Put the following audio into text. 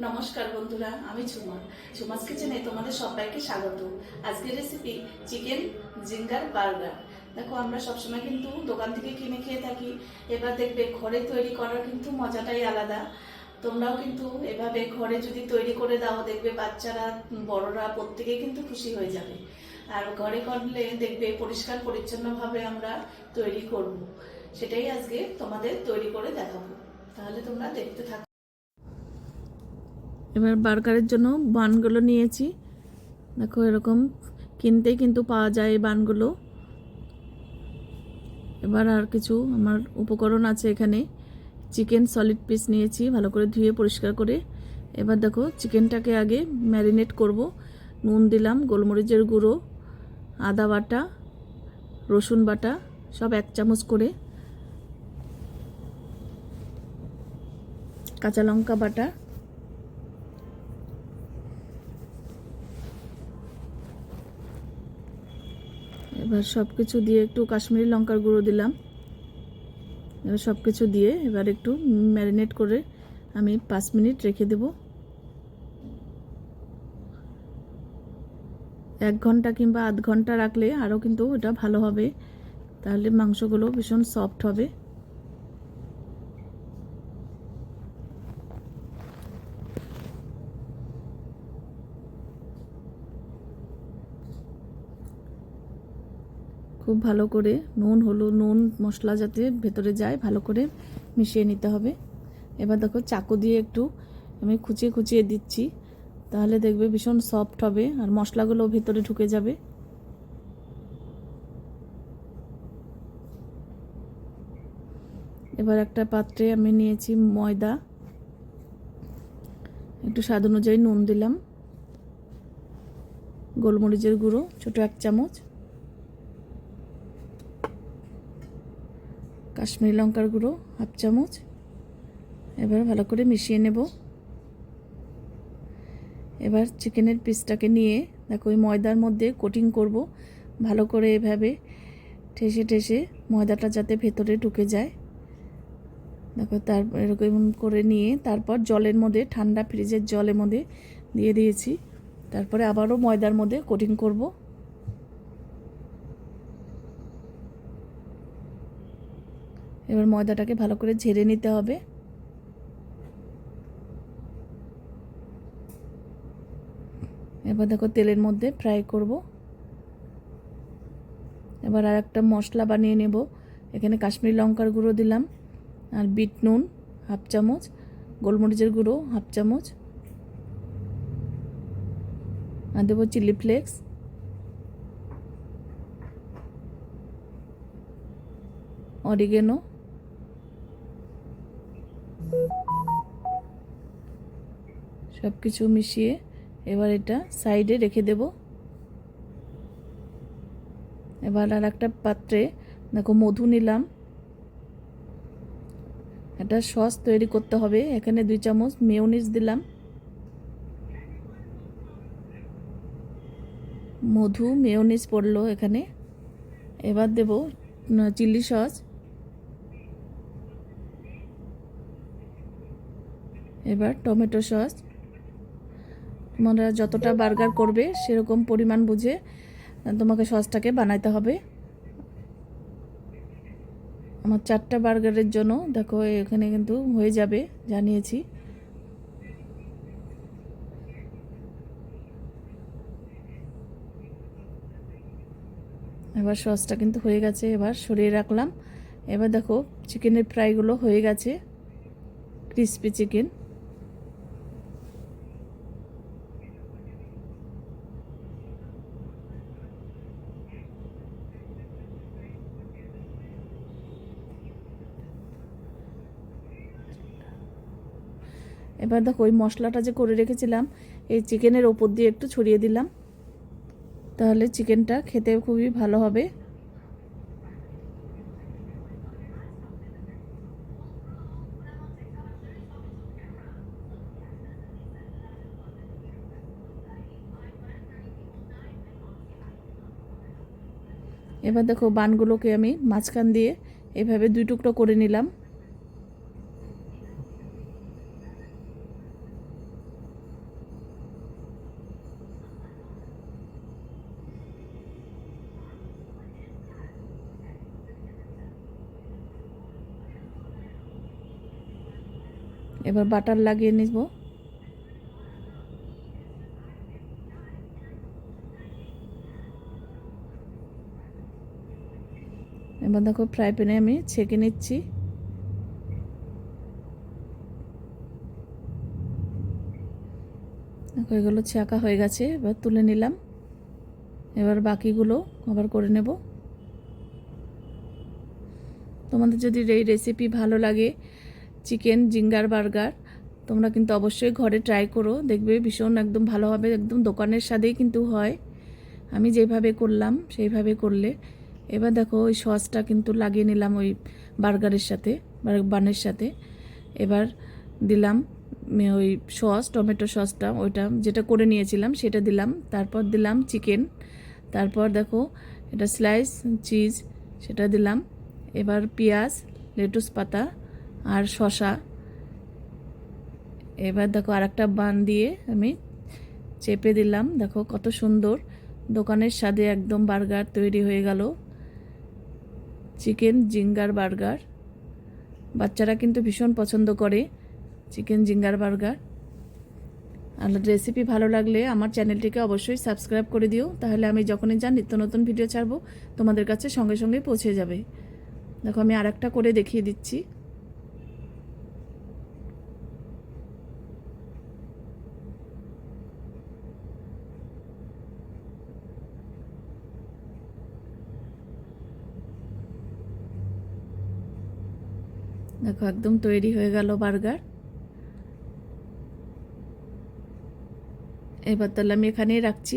নমস্কার বন্ধুরা, আমি ঝুমা। ঝুমাস কিচেনে তোমাদের সবাইকে স্বাগত। আজকের রেসিপি চিকেন জিঙ্গার বার্গার দেখো, আমরা সবসময় কিন্তু দোকান থেকে কিনে খেয়ে থাকি। এবার দেখবে ঘরে তৈরি করার কিন্তু মজাটাই আলাদা। তোমরাও কিন্তু এভাবে ঘরে যদি তৈরি করে দাও, দেখবে বাচ্চারা, বড়রা প্রত্যেকেই কিন্তু খুশি হয়ে যাবে। আর ঘরে করলে দেখবে পরিষ্কার পরিচ্ছন্নভাবে আমরা তৈরি করব। সেটাই আজকে তোমাদের তৈরি করে দেখাবো। তাহলে তোমরা দেখতে থাকো। এবার বার্গারের জন্য বানগুলো নিয়েছি। দেখো এরকম কিনতেই কিন্তু পাওয়া যায় এই বানগুলো এবার আর কিছু আমার উপকরণ আছে এখানে। চিকেন সলিড পিস নিয়েছি, ভালো করে ধুয়ে পরিষ্কার করে। এবার দেখো চিকেনটাকে আগে ম্যারিনেট করব। নুন দিলাম, গোলমরিচের গুঁড়ো, আদা বাটা, রসুন বাটা, সব এক চামচ করে। কাঁচা লঙ্কা বাটা এবার সব কিছু দিয়ে একটু কাশ্মীরি লঙ্কার গুঁড়ো দিলাম। এবার সব কিছু দিয়ে এবার একটু ম্যারিনেট করে আমি পাঁচ মিনিট রেখে দেব। এক ঘণ্টা কিংবা আধ ঘণ্টা রাখলে আরও কিন্তু এটা ভালো হবে। তাহলে মাংসগুলো ভীষণ সফট হবে। খুব ভালো করে নুন, হলুদ, নুন, মশলা যাতে ভেতরে যায়, ভালো করে মিশিয়ে নিতে হবে। এবার দেখো চাকু দিয়ে একটু আমি খুচিয়ে খুচিয়ে দিচ্ছি। তাহলে দেখবে ভীষণ সফট হবে আর মশলাগুলো ভেতরে ঢুকে যাবে। এবার একটা পাত্রে আমি নিয়েছি ময়দা। একটু স্বাদ অনুযায়ী নুন দিলাম। গোলমরিচের গুঁড়ো, ছোটো এক চামচ। কাশ্মীরি লঙ্কার গুঁড়ো হাফ চামচ। এবার ভালো করে মিশিয়ে নেব। এবার চিকেনের পিসটাকে নিয়ে দেখো ওই ময়দার মধ্যে কোটিং করব। ভালো করে এভাবে ঠেসে ঠেসে ময়দাটা যাতে ভেতরে ঢুকে যায়। দেখো তার এরকম করে নিয়ে তারপর জলের মধ্যে, ঠান্ডা ফ্রিজের জলের মধ্যে দিয়ে দিয়েছি। তারপরে আবারও ময়দার মধ্যে কোটিং করব। এবার ময়দাটাকে ভালো করে ঝেড়ে নিতে হবে। এবার দেখো তেলের মধ্যে ফ্রাই করব। এবার আর একটা মশলা বানিয়ে নেব। এখানে কাশ্মীরি লঙ্কার গুঁড়ো দিলাম, আর বিট নুন হাফ চামচ, গোলমরিচের গুঁড়ো হাফ চামচ, আর দেবো চিলি ফ্লেক্স। অরিগেনো সব কিছু মিশিয়ে এবার এটা সাইডে রেখে দেব। এবার আর একটা পাত্রে, দেখো, মধু নিলাম। একটা সস তৈরি করতে হবে। এখানে দুই চামচ মেয়নিজ দিলাম। মধু, মেয়নিজ পড়ল এখানে। এবার দেব চিলি সস। এবার টমেটো সস। তোমরা যতটা বার্গার করবে, সেরকম পরিমাণ বুঝে তোমাকে সসটাকে বানাইতে হবে। আমার চারটা বার্গারের জন্য, দেখো, এখানে কিন্তু হয়ে যাবে, জানিয়েছি। এবার সসটা কিন্তু হয়ে গেছে, এবার সরিয়ে রাখলাম। এবার দেখো চিকেনের ফ্রাইগুলো হয়ে গেছে। ক্রিসপি চিকেন এবার দেখো ওই মশলাটা যে করে রেখেছিলাম, এই চিকেনের ওপর দিয়ে একটু ছড়িয়ে দিলাম। তাহলে চিকেনটা খেতে খুবই ভালো হবে। এবার দেখো বানগুলোকে আমি মাঝখান দিয়ে এভাবে দুই টুকরো করে নিলাম। এবার বাটার লাগিয়ে নিব। এবার দেখো ফ্রাই প্যানে আমি ছেঁকে নিচ্ছি। দেখো এগুলো ছাঁকা হয়ে গেছে, এবার তুলে নিলাম। এবার বাকিগুলো আবার করে নেব। তোমাদের যদি এই রেসিপি ভালো লাগে চিকেন জিঙ্গার বার্গার। তোমরা কিন্তু অবশ্যই ঘরে ট্রাই করো। দেখবে ভীষণ একদম ভালো হবে, একদম দোকানের স্বাদেই কিন্তু হয়। আমি যেভাবে করলাম, সেইভাবে করলে। এবার দেখো ওই সসটা কিন্তু লাগিয়ে নিলাম ওই বার্গারের সাথে বানের সাথে। এবার দিলাম ওই সস, টমেটো সসটা, ওইটা যেটা করে নিয়েছিলাম সেটা দিলাম। তারপর দিলাম চিকেন। তারপর দেখো এটা স্লাইস চিজ সেটা দিলাম। এবার পেঁয়াজ, লেটুস পাতা আর শশা। এবার দেখো আরেকটা বান দিয়ে আমি চেপে দিলাম। দেখো কত সুন্দর। দোকানের স্বাদে একদম বার্গার তৈরি হয়ে গেল। Chicken zinger burger. বাচ্চারা কিন্তু ভীষণ পছন্দ করে চিকেন জিঙ্গার বার্গার। আর রেসিপি ভালো লাগলে আমার চ্যানেলটিকে অবশ্যই সাবস্ক্রাইব করে দিও। তাহলে আমি যখনই যা নিত্য নতুন ভিডিও ছাড়বো, তোমাদের কাছে সঙ্গে সঙ্গে পৌঁছে যাবে। দেখো আমি আরেকটা করে দেখিয়ে দিচ্ছি। দেখো একদম তৈরি হয়ে গেল বার্গার। এবার তাহলে আমি এখানেই রাখছি।